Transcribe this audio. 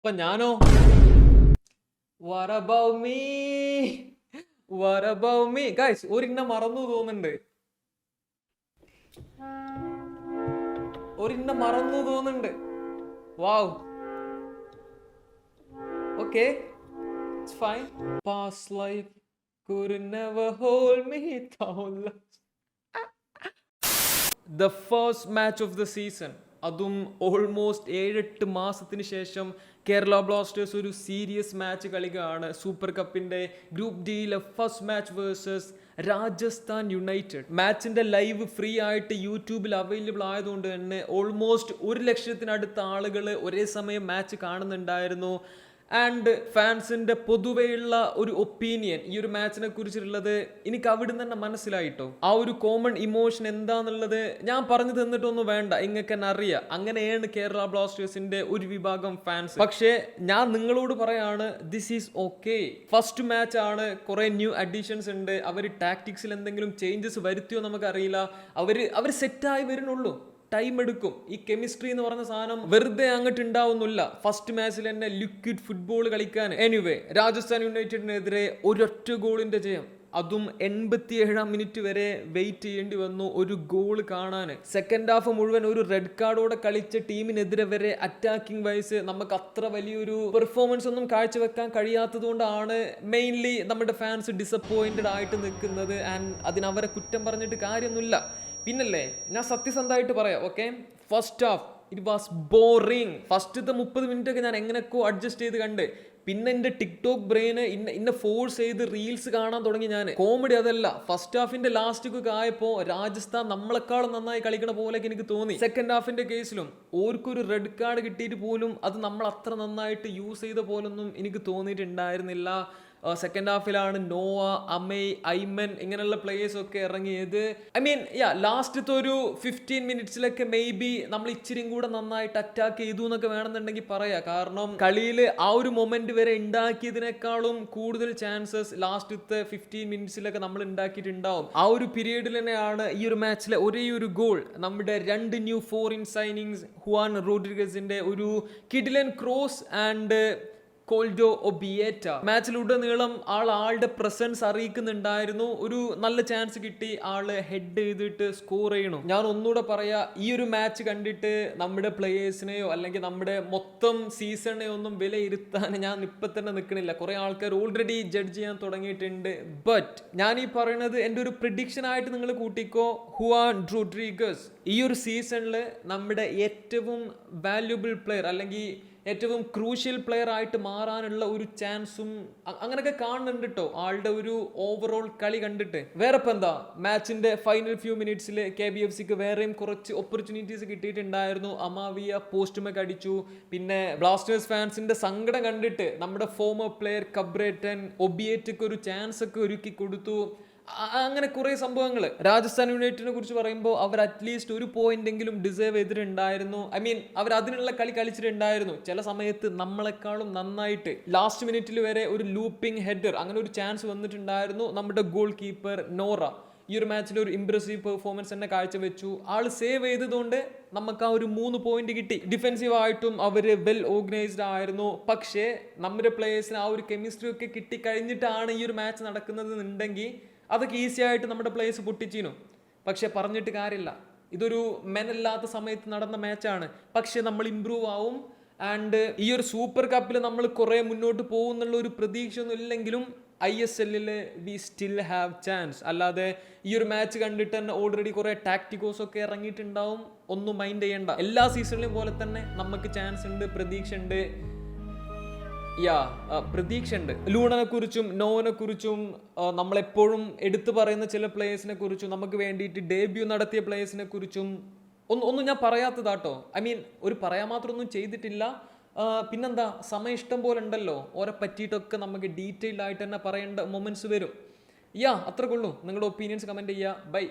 അപ്പൊ ഞാനോ? Me? Guys, ഒരിന്ന മറന്നു തോന്നുന്നുണ്ട്. ഒരിന്ന മറന്നു തോന്നുന്നുണ്ട്. Wow okay fine pass life കുരുന്നവ hold me down. The first match of the season അതും ഓൾമോസ്റ്റ് ഏഴെട്ട് മാസത്തിന് ശേഷം കേരള ബ്ലാസ്റ്റേഴ്സ് ഒരു സീരിയസ് മാച്ച് കളിക്കുകയാണ് സൂപ്പർ കപ്പിന്റെ group ഡിയിലെ first match versus Rajasthan united മാച്ചിന്റെ live free ആയിട്ട് യൂട്യൂബിൽ അവൈലബിൾ ആയതുകൊണ്ട് തന്നെ ഓൾമോസ്റ്റ് ഒരു ലക്ഷത്തിനടുത്ത ആളുകൾ ഒരേ സമയം മാച്ച് കാണുന്നുണ്ടായിരുന്നു. ആൻഡ് ഫാൻസിന്റെ പൊതുവെയുള്ള ഒരു ഒപ്പീനിയൻ ഈ ഒരു മാച്ചിനെ കുറിച്ചുള്ളത് എനിക്ക് അവിടുന്ന് തന്നെ മനസ്സിലായിട്ടോ? ആ ഒരു കോമൺ ഇമോഷൻ എന്താന്നുള്ളത് ഞാൻ പറഞ്ഞു തന്നിട്ടൊന്നും വേണ്ട ഇങ്ങക്ക് തന്നെ അറിയാം. അങ്ങനെയാണ് കേരള ബ്ലാസ്റ്റേഴ്സിന്റെ ഒരു വിഭാഗം ഫാൻസ് പക്ഷേ ഞാൻ നിങ്ങളോട് പറയാണ് this is okay first match ആണ് കുറെ ന്യൂ അഡീഷൻസ് ഉണ്ട്. അവർ ടാക്ടിക്സിൽ എന്തെങ്കിലും ചേഞ്ചസ് വരുത്തിയോ നമുക്കറിയില്ല. അവർ അവർ സെറ്റായി വരുന്നുള്ളൂ. ടൈം എടുക്കും. ഈ കെമിസ്ട്രി എന്ന് പറഞ്ഞ സാധനം വെറുതെ അങ്ങോട്ട് ഉണ്ടാവുന്നില്ല. ഫസ്റ്റ് മാച്ചിൽ തന്നെ ലിക്വിഡ് ഫുട്ബോൾ കളിക്കാൻ. എനിവേ രാജസ്ഥാൻ യുണൈറ്റഡിനെതിരെ ഒരൊറ്റ ഗോളിന്റെ ജയം. അതും എൺപത്തി ഏഴാം മിനിറ്റ് വരെ വെയിറ്റ് ചെയ്യേണ്ടി വന്നു ഒരു ഗോൾ കാണാൻ സെക്കൻഡ് ഹാഫ് മുഴുവൻ ഒരു റെഡ് കാർഡോടെ കളിച്ച ടീമിനെതിരെ വരെ അറ്റാക്കിംഗ് വൈസ് നമുക്ക് അത്ര വലിയൊരു പെർഫോമൻസ് ഒന്നും കാഴ്ചവെക്കാൻ കഴിയാത്തത് കൊണ്ടാണ് മെയിൻലി നമ്മുടെ ഫാൻസ് ഡിസപ്പോയിന്റഡ് ആയിട്ട് നിൽക്കുന്നത്. ആൻഡ് അതിനവരെ കുറ്റം പറഞ്ഞിട്ട് കാര്യമൊന്നുമില്ല. പിന്നല്ലേ ഞാൻ സത്യസന്ധമായിട്ട് പറയാം okay first half it was boring ഫസ്റ്റത്തെ മുപ്പത് മിനിറ്റ് ഒക്കെ ഞാൻ എങ്ങനെയൊക്കെ അഡ്ജസ്റ്റ് ചെയ്ത് കണ്ട് പിന്നെ എന്റെ ടിക്ടോക്ക് ബ്രെയിന് ഇന്ന ഇന്ന ഫോഴ്സ് ചെയ്ത് റീൽസ് കാണാൻ തുടങ്ങി ഞാൻ. കോമഡി അതല്ല. ഫസ്റ്റ് ഹാഫിന്റെ ലാസ്റ്റ് ഒക്കെ ആയപ്പോൾ രാജസ്ഥാൻ നമ്മളെക്കാളും നന്നായി കളിക്കണ പോലെയൊക്കെ എനിക്ക് തോന്നി. സെക്കൻഡ് ഹാഫിന്റെ കേസിലും ഓർക്കൊരു റെഡ് കാർഡ് കിട്ടിയിട്ട് പോലും അത് നമ്മൾ അത്ര നന്നായിട്ട് യൂസ് ചെയ്ത പോലൊന്നും എനിക്ക് തോന്നിയിട്ടുണ്ടായിരുന്നില്ല. സെക്കൻഡ് ഹാഫിലാണ് നോവ അമേ ഐമൻ ഇങ്ങനെയുള്ള പ്ലേയേഴ്സ് ഒക്കെ ഇറങ്ങിയത്. ഐ മീൻ യാ ലാസ്റ്റത്തെ ഒരു ഫിഫ്റ്റീൻ മിനിറ്റ്സിലൊക്കെ മേ ബി നമ്മൾ ഇച്ചിരിയും കൂടെ നന്നായിട്ട് അറ്റാക്ക് ചെയ്തു എന്നൊക്കെ വേണമെന്നുണ്ടെങ്കിൽ പറയാം. കാരണം കളിയിൽ ആ ഒരു മൊമെന്റ് വരെ ഉണ്ടാക്കിയതിനേക്കാളും കൂടുതൽ ചാൻസസ് ലാസ്റ്റത്തെ ഫിഫ്റ്റീൻ മിനിറ്റ്സിലൊക്കെ നമ്മൾ ഉണ്ടാക്കിയിട്ടുണ്ടാവും ആ ഒരു പീരീഡിൽ തന്നെയാണ് ഈ ഒരു മാച്ചിലെ ഒരേ ഒരു ഗോൾ നമ്മുടെ രണ്ട് ന്യൂ ഫോറിൻ സൈനിങ്സ് ഹുവാൻ റോഡ്രിഗസിന്റെ ഒരു കിഡിലൻ ക്രോസ് ആൻഡ് കോൾഡോ ഒബിയേറ്റ. മാച്ചിലുടനീളം ആൾ ആളുടെ പ്രസൻസ് അറിയിക്കുന്നുണ്ടായിരുന്നു. ഒരു നല്ല ചാൻസ് കിട്ടി ആൾ ഹെഡ് ചെയ്തിട്ട് സ്കോർ ചെയ്യണം. ഞാൻ ഒന്നുകൂടെ പറയാ ഈ ഒരു മാച്ച് കണ്ടിട്ട് നമ്മുടെ പ്ലേയേഴ്സിനെയോ അല്ലെങ്കിൽ നമ്മുടെ മൊത്തം സീസണേ ഒന്നും വിലയിരുത്താൻ ഞാൻ ഇപ്പൊ തന്നെ നിൽക്കണില്ല കുറെ ആൾക്കാർ ഓൾറെഡി ജഡ്ജ് ചെയ്യാൻ തുടങ്ങിയിട്ടുണ്ട്. ബട്ട് ഞാൻ ഈ പറയുന്നത് എന്റെ ഒരു പ്രിഡിക്ഷൻ ആയിട്ട് നിങ്ങൾ കൂട്ടിക്കോ. ഹുവാൻ ഡ്രോഡ്രിഗസ് ഈ ഒരു സീസണിൽ നമ്മുടെ ഏറ്റവും വാല്യുബിൾ പ്ലെയർ അല്ലെങ്കിൽ ഏറ്റവും ക്രൂഷ്യൽ പ്ലെയർ ആയിട്ട് മാറാനുള്ള ഒരു ചാൻസും അങ്ങനെയൊക്കെ കാണുന്നുണ്ട് കേട്ടോ ആളുടെ ഒരു ഓവറോൾ കളി കണ്ടിട്ട്. വേറെ ഇപ്പം എന്താ മാച്ചിന്റെ ഫൈനൽ ഫ്യൂ മിനിറ്റ്സിൽ കെ ബി എഫ് സിക്ക് വേറെയും കുറച്ച് ഓപ്പർച്യൂണിറ്റീസ് കിട്ടിയിട്ടുണ്ടായിരുന്നു. അമാവിയ പോസ്റ്റുമൊക്കെ അടിച്ചു. പിന്നെ ബ്ലാസ്റ്റേഴ്സ് ഫാൻസിന്റെ സങ്കടം കണ്ടിട്ട് നമ്മുടെ ഫോമർ പ്ലെയർ കബ്രേറ്റൻ ഒബിയേറ്റക്ക് ഒരു ചാൻസ് ഒക്കെ ഒരുക്കി കൊടുത്തു. അങ്ങനെ കുറേ സംഭവങ്ങൾ രാജസ്ഥാൻ യുണൈറ്റഡിനെ കുറിച്ച് പറയുമ്പോൾ അവർ അറ്റ്ലീസ്റ്റ് ഒരു പോയിന്റെങ്കിലും ഡിസേർവ് ചെയ്തിട്ടുണ്ടായിരുന്നു. ഐ മീൻ അവർ അതിനുള്ള കളി കളിച്ചിട്ടുണ്ടായിരുന്നു. ചില സമയത്ത് നമ്മളെക്കാളും നന്നായിട്ട് ലാസ്റ്റ് മിനിറ്റിൽ വരെ ഒരു ലൂപ്പിംഗ് ഹെഡർ അങ്ങനെ ഒരു ചാൻസ് വന്നിട്ടുണ്ടായിരുന്നു നമ്മുടെ ഗോൾ കീപ്പർ നോറ. ഈ ഒരു മാച്ചിൽ ഒരു ഇംപ്രസീവ് പെർഫോമൻസ് തന്നെ കാഴ്ചവെച്ചു ആൾ സേവ് ചെയ്തതുകൊണ്ട് നമുക്ക് ആ ഒരു മൂന്ന് പോയിന്റ് കിട്ടി. ഡിഫെൻസീവ് ആയിട്ടും അവർ വെൽ ഓർഗനൈസ്ഡ് ആയിരുന്നു. പക്ഷേ നമ്മുടെ പ്ലേയേഴ്സിന് ആ ഒരു കെമിസ്ട്രി ഒക്കെ കിട്ടി കഴിഞ്ഞിട്ടാണ് ഈ ഒരു മാച്ച് നടക്കുന്നത് എന്നുണ്ടെങ്കിൽ അതൊക്കെ ഈസി ആയിട്ട് നമ്മുടെ പ്ലേസ് പൊട്ടിച്ചീനു. പക്ഷെ പറഞ്ഞിട്ട് കാര്യമില്ല. ഇതൊരു മെനല്ലാത്ത സമയത്ത് നടന്ന മാച്ചാണ് പക്ഷെ നമ്മൾ ഇമ്പ്രൂവ് ആവും. ആൻഡ് ഈ ഒരു സൂപ്പർ കപ്പിൽ നമ്മൾ കുറേ മുന്നോട്ട് പോകും എന്നുള്ള ഒരു പ്രതീക്ഷ ഒന്നും ഇല്ലെങ്കിലും ഐ എസ് എല്ലിൽ വി സ്റ്റിൽ ഹാവ് ചാൻസ് അല്ലാതെ ഈ ഒരു മാച്ച് കണ്ടിട്ട് തന്നെ ഓൾറെഡി കുറേ ടാക്ടിക്കോസ് ഒക്കെ ഇറങ്ങിയിട്ടുണ്ടാവും. ഒന്നും മൈൻഡ് ചെയ്യേണ്ട. എല്ലാ സീസണിലും പോലെ തന്നെ നമുക്ക് ചാൻസ് ഉണ്ട് പ്രതീക്ഷ ഉണ്ട്. യാ പ്രതീക്ഷ ഉണ്ട് ലൂണനെ കുറിച്ചും നോവനെ കുറിച്ചും നമ്മളെപ്പോഴും എടുത്തു പറയുന്ന ചില പ്ലേയേഴ്സിനെ കുറിച്ചും നമുക്ക് വേണ്ടിയിട്ട് ഡെബ്യൂ നടത്തിയ പ്ലേയേഴ്സിനെ കുറിച്ചും ഒന്നും ഒന്നും ഞാൻ പറയാത്തതാട്ടോ ഐ മീൻ ഒരു പറയാൻ മാത്രം ഒന്നും ചെയ്തിട്ടില്ല പിന്നെന്താ സമയം ഇഷ്ടം പോലെ ഉണ്ടല്ലോ. ഓരെ പറ്റിയിട്ടൊക്കെ നമുക്ക് ഡീറ്റെയിൽഡ് ആയിട്ട് തന്നെ പറയേണ്ട മൊമെന്റ്സ് വരും. യാ അത്രക്കുള്ളൂ. നിങ്ങളുടെ ഒപ്പീനിയൻസ് കമന്റ് ചെയ്യുക ബൈ